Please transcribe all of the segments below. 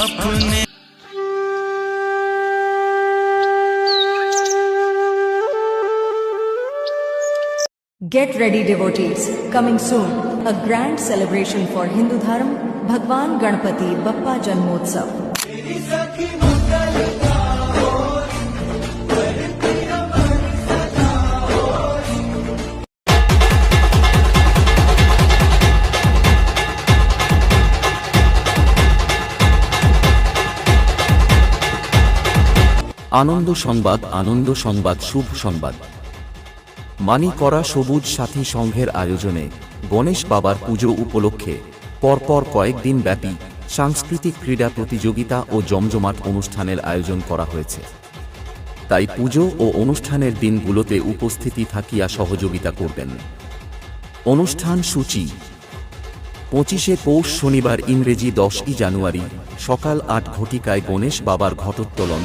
अपने Get ready, devotees. Coming soon, a grand celebration for Hindu Dharm, Bhagwan Ganpati Bappa Janmotsav. আনন্দ সংবাদ আনন্দ সংবাদ, শুভ সংবাদ। মানিকরা সবুজ সাথী সংঘের আয়োজনে গণেশ বাবার পুজো উপলক্ষে পরপর কয়েকদিন ব্যাপী সাংস্কৃতিক ক্রীড়া প্রতিযোগিতা ও জমজমাট অনুষ্ঠানের আয়োজন করা হয়েছে। তাই পুজো ও অনুষ্ঠানের দিনগুলোতে উপস্থিতি থাকিয়া সহযোগিতা করবেন। অনুষ্ঠান সূচি। পঁচিশে পৌষ শনিবার ইংরেজি দশই জানুয়ারি সকাল আট ঘটিকায় গণেশ বাবার ঘটোত্তোলন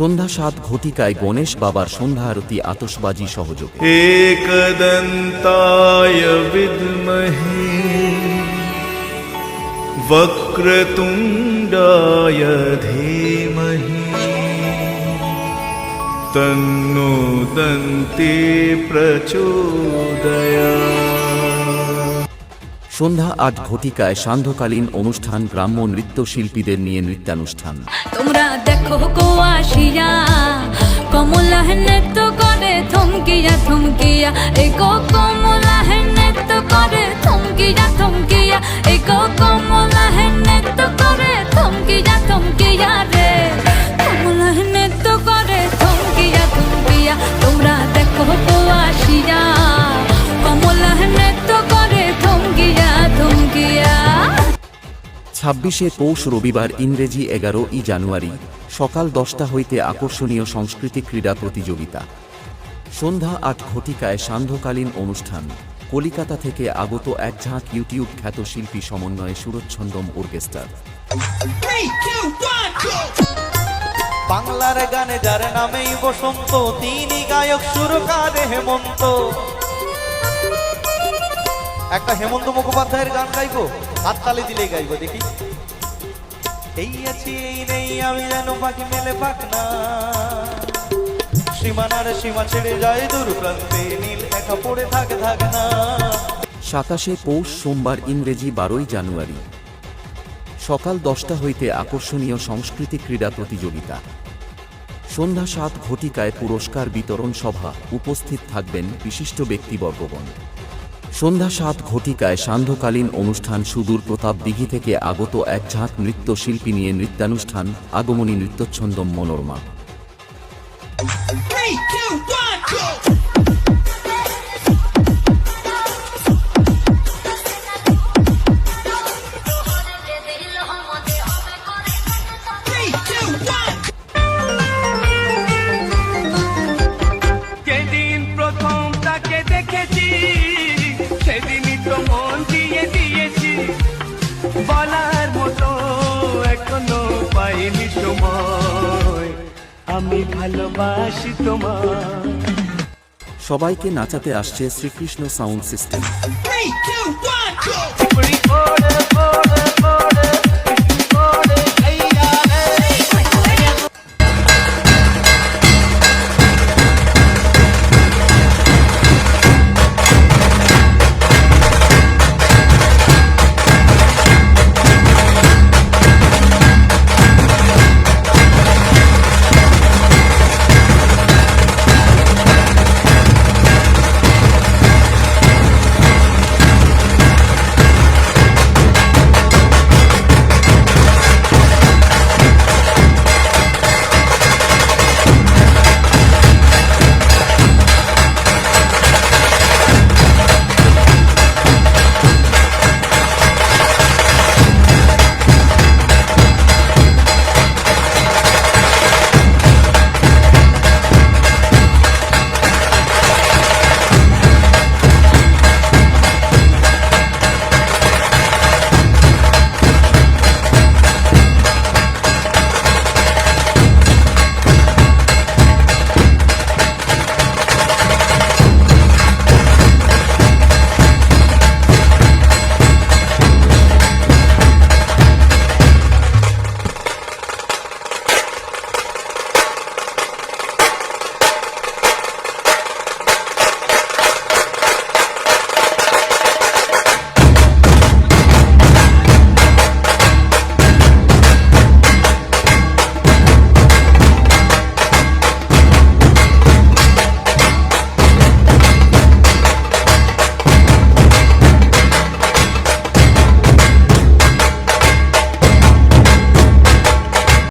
সন্ধ্যা সাত ঘটিকায় গণেশ বাবার সন্ধ্যা আরতি আতসবাজি সহযোগে एकदन्ताय विद्महे वक्रतुण्डाय धीमहि तन्नो दन्ते प्रचोदयात् সন্ধ্যা আট ঘটিকায় সান্ধ্যকালীন অনুষ্ঠান গ্রাম্য নৃত্যশিল্পীদের নিয়ে নৃত্যানুষ্ঠান। তোমরা দেখো কোয়াশিয়া কমলা নৃত্য করে থমকিয়া থমকিয়া এক কমলা ছাব্বিশে পৌষ রবিবার ইংরেজি এগারো ই জানুয়ারি সকাল দশটা হইতে আকর্ষণীয় সংস্কৃতি ক্রীড়া প্রতিযোগিতা। সন্ধ্যা আট ঘটিকায় সান্ধ্যকালীন অনুষ্ঠান। কলিকাতা থেকে আগত এক ঝাঁক ইউটিউব খ্যাত শিল্পী সমন্বয়ে সুরচ্ছন্দম অর্কেস্ট্রার বাংলার গানে যার নামেই বসন্ত তিনি গায়ক সুরকারে হেমন্ত। একটা হেমন্ত মুখোপাধ্যায়ের গান গাইবো? হাততালি দিলে গাইবো, দেখি। এই আছি, এই নেই, আমি যেন পাখি মেলে পাক না। সীমানার সীমা ছেড়ে যায় দূর প্রান্তে, নীল একা পড়ে থাকে থাকে না। সাতাশে পৌষ সোমবার ইংরেজি বারোই জানুয়ারি। সকাল দশটা হইতে আকর্ষণীয় সংস্কৃতি ক্রীড়া প্রতিযোগিতা। সন্ধ্যা সাত ঘটিকায় পুরস্কার বিতরণ সভা, উপস্থিত থাকবেন বিশিষ্ট ব্যক্তিবর্গগণ। সন্ধ্যা সাত ঘটিকায় সান্ধ্যকালীন অনুষ্ঠান সুদূর প্রতাপ দিঘি থেকে আগত এক ঝাঁক নৃত্যশিল্পী নিয়ে নৃত্যানুষ্ঠান, আগমনী নৃত্যচ্ছন্দম, মনোরমা। আমি ভালোবাসি তোমার সবাইকে নাচাতে আসছে শ্রীকৃষ্ণ সাউন্ড সিস্টেম।